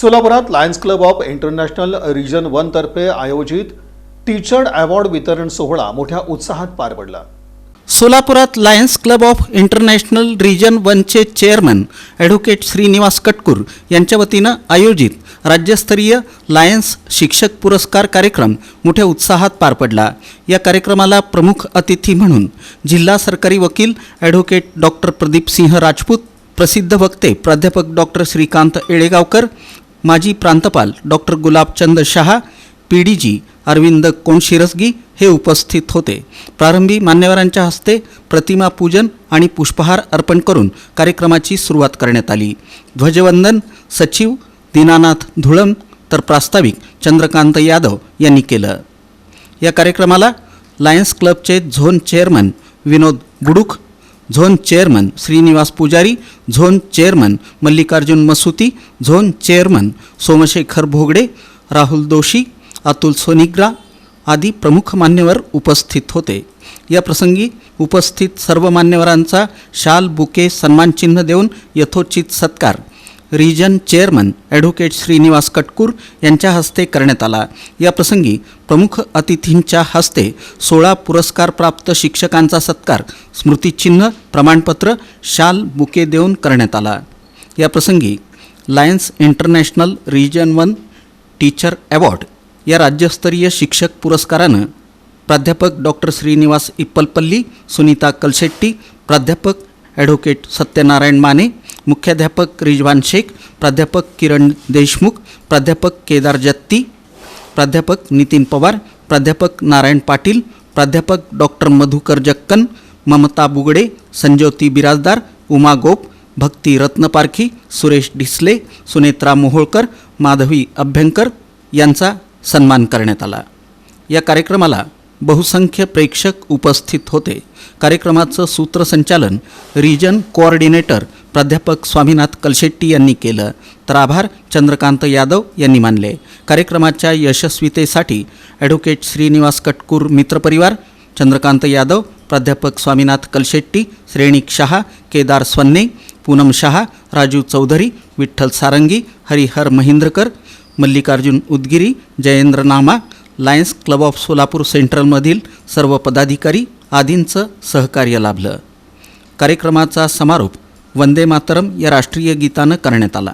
सोलापुरात Lions Club of International region वनतर्फे आयोजित teacher award वितरण सोहळा मोठ्या उत्साहात पार पडला. सोलापुरात Lions Club of International region वनचे chairman advocate Shrinivas Katkur यांच्या वतीनं आयोजित राज्यस्तरीय लायन्स शिक्षक पुरस्कार कार्यक्रम मोठ्या उत्साहात पार पडला. या कार्यक्रमाला प्रमुख अतिथी म्हणून जिल्हा सरकारी वकील ॲडव्होकेट डॉक्टर प्रदीप सिंह राजपूत प्रसिद्ध वक्ते प्राध्यापक डॉक्टर श्रीकांत येळेगावकर माजी प्रांतपाल doctor Gulabchand Shah P D G Arvind Konshirsagi हे उपस्थित होते. प्रारंभी मान्यवरांच्या हस्ते प्रतिमा पूजन आणि पुष्पहार अर्पण करून कार्यक्रमाची सुरुवात करण्यात आली. ध्वजवंदन सचिव दीनानाथ धुळम तर प्रास्ताविक चंद्रकांत यादव यांनी केलं. या कार्यक्रमाला लायन्स क्लबचे zone chairman Vinod Buduk zone chairman Shrinivas Pujari zone chairman Mallikarjun Masuti zone chairman Somshekhar Bhogade Rahul Doshi Atul Sonigra आदी प्रमुख मान्यवर उपस्थित होते. या प्रसंगी उपस्थित सर्व मान्यवरांचा शाल बुके सन्मानचिन्ह देऊन यथोचित सत्कार region chairman advocate Shrinivas Katkur यांच्या हस्ते करण्यात आला. या प्रसंगी प्रमुख अतिथींच्या हस्ते सोळा पुरस्कारप्राप्त शिक्षकांचा सत्कार स्मृतिचिन्ह प्रमाणपत्र शाल बुके देऊन करण्यात आला. या प्रसंगी Lions International region one teacher award या राज्यस्तरीय शिक्षक पुरस्कारानं प्राध्यापक डॉक्टर श्रीनिवास इप्पलपल्ली सुनीता कलशेट्टी प्राध्यापक ॲडव्होकेट सत्यनारायण माने मुख्याध्यापक रिजवान शेख प्राध्यापक किरण देशमुख प्राध्यापक केदार जत्ती प्राध्यापक नितीन पवार प्राध्यापक नारायण पाटील प्राध्यापक डॉक्टर मधुकर जक्कन ममता बुगडे संजोती बिराजदार उमा गोप भक्ती रत्नपारखी सुरेश डिसले सुनेत्रा मोहोळकर माधवी अभ्यंकर यांचा सन्मान करण्यात आला. या कार्यक्रमाला बहुसंख्य प्रेक्षक उपस्थित होते. कार्यक्रमाचं सूत्रसंचालन रिजन कोऑर्डिनेटर प्राध्यापक स्वामीनाथ कलशेट्टी यांनी केलं. तर आभार चंद्रकांत यादव यांनी मानले. कार्यक्रमाच्या यशस्वीतेसाठी ॲडव्होकेट श्रीनिवास कटकूर मित्रपरिवार चंद्रकांत यादव प्राध्यापक Swaminath Kalshetti Shrenik Shah Kedar Swanne Poonam Shah Raju Chaudhari Vitthal Sarangi Harihar Mahindrakar Mallikarjun Udgiri Jayendra Nama Lions Club of Solapur सेंट्रलमधील सर्व पदाधिकारी आदींचं सहकार्य लाभलं. कार्यक्रमाचा समारोप वंदे मातरम या राष्ट्रीय गीतानं करण्यात आला.